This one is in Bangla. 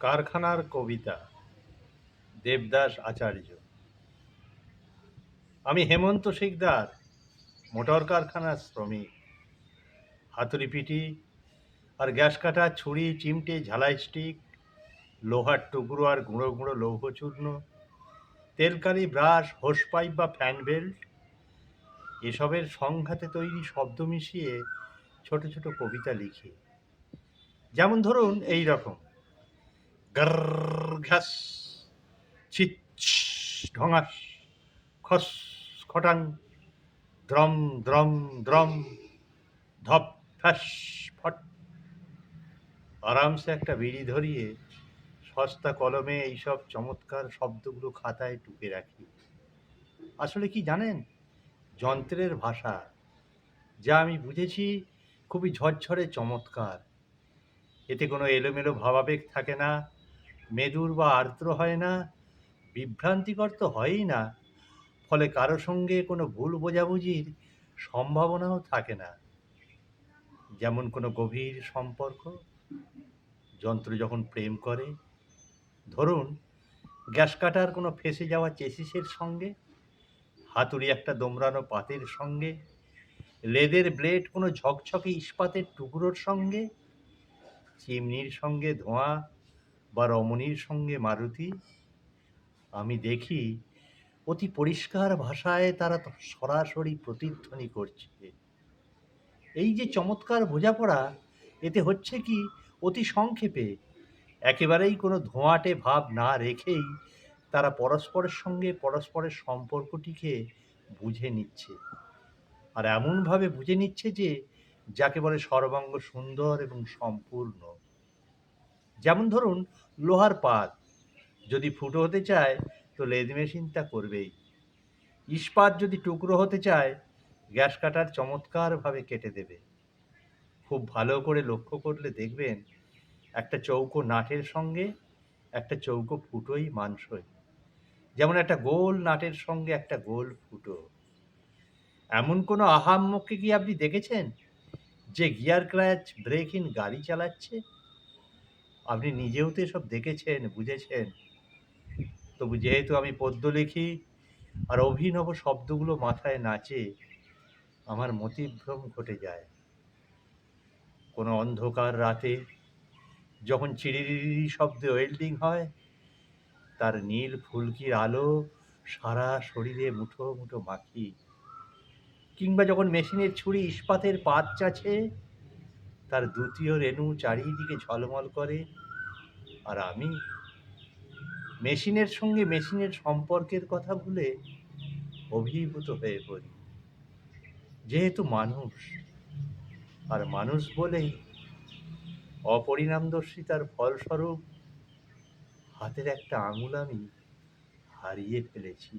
কারখানার কবিতা, দেবদাস আচার্য। আমি হেমন্ত শিকদার, মোটর কারখানার শ্রমিক। হাতুড়ি পিটি আর গ্যাস কাটা, ছুরি, চিমটে, ঝালাই স্টিক, লোহার টুকরো আর গুঁড়ো গুঁড়ো লৌহ চূর্ণ, তেলকালি ব্রাশ, হোস পাইপ বা ফ্যান বেল্ট, এসবের সংঘাতে তৈরি শব্দ মিশিয়ে ছোট ছোট কবিতা লিখি। যেমন ধরুন এই রকম গর ঘাস ছিচ ঢঙাস খস খটাং দ্রম দ্রম দ্রম ধপ ফ্যাস ফট। আরামসে একটা বিড়ি ধরিয়ে সস্তা কলমে এইসব চমৎকার শব্দগুলো খাতায় টুকে রাখি। আসলে কি জানেন? যন্ত্রের ভাষা, যা আমি বুঝেছি, খুবই ঝরঝরে চমৎকার। এতে কোনো এলোমেলো ভাবাবেগ থাকে না মেদুর বা আর্দ্র হয় না, বিভ্রান্তিকর তো হয়ই না, ফলে কারও সঙ্গে কোনো ভুল বোঝাবুঝির সম্ভাবনাও থাকে না। যেমন কোনো গভীর সম্পর্ক, যন্ত্র যখন প্রেম করে, ধরুন গ্যাস কাটার কোনো ফেসে যাওয়া চেসিসের সঙ্গে, হাতুড়ি একটা দোমড়ানো পাতের সঙ্গে, লেদের ব্লেড কোনো ঝকঝকে ইস্পাতের টুকরোর সঙ্গে, চিমনির সঙ্গে ধোঁয়া বা রমণীর সঙ্গে মারুতি, আমি দেখি অতি পরিষ্কার ভাষায় তারা সরাসরি প্রতিধ্বনি করছে। এই যে চমৎকার বোঝাপড়া, এতে হচ্ছে কি অতি সংক্ষেপে, একেবারেই কোনো ধোঁয়াটে ভাব না রেখেই তারা পরস্পরের সঙ্গে পরস্পরের সম্পর্কটিকে বুঝে নিচ্ছে। আর এমনভাবে বুঝে নিচ্ছে যে, যাকে বলে সর্বাঙ্গ সুন্দর এবং সম্পূর্ণ। যেমন ধরুন, লোহার পাত। যদি ফুটো হতে চায়, তো লেদ মেশিন তা করবেই। ইস্পাত যদি টুকরো হতে চায়, গ্যাস কাটার চমৎকারভাবে কেটে দেবে। খুব ভালো করে লক্ষ্য করলে দেখবেন, একটা চৌকো নাটের সঙ্গে, একটা চৌকো ফুটোই মানসই। যেমন একটা গোল নাটের সঙ্গে একটা গোল ফুটো। এমন কোনো আহাম্মককে কি আপনি দেখেছেন? যে গিয়ার ক্র্যাচ ব্রেক ইন গাড়ি চালাচ্ছে? আপনি নিজেও তো এসব দেখেছেন, বুঝেছেন। তবু যেহেতু আমি পদ্য লিখি আর অভিনব শব্দগুলো মাথায় নাচে, আমার মতিভ্রম ঘটে যায়। কোনো অন্ধকার রাতে যখন চিরিরিরি শব্দে ওয়েল্ডিং হয়, তার নীল ফুলকির আলো সারা শরীরে মুঠো মুঠো মাখি। কিংবা যখন মেশিনের ছুরি ইস্পাতের পাত চাছে তার দ্বিতীয় রেণু চারিদিকে ঝলমল করে। আর আমি মেশিনের সঙ্গে মেশিনের সম্পর্কের কথা ভুলে অভিভূত হয়ে পড়ি। যেহেতু মানুষ, আর মানুষ বলেই অপরিণামদর্শিতার ফলস্বরূপ হাতের একটা আঙুল আমি হারিয়ে ফেলেছি।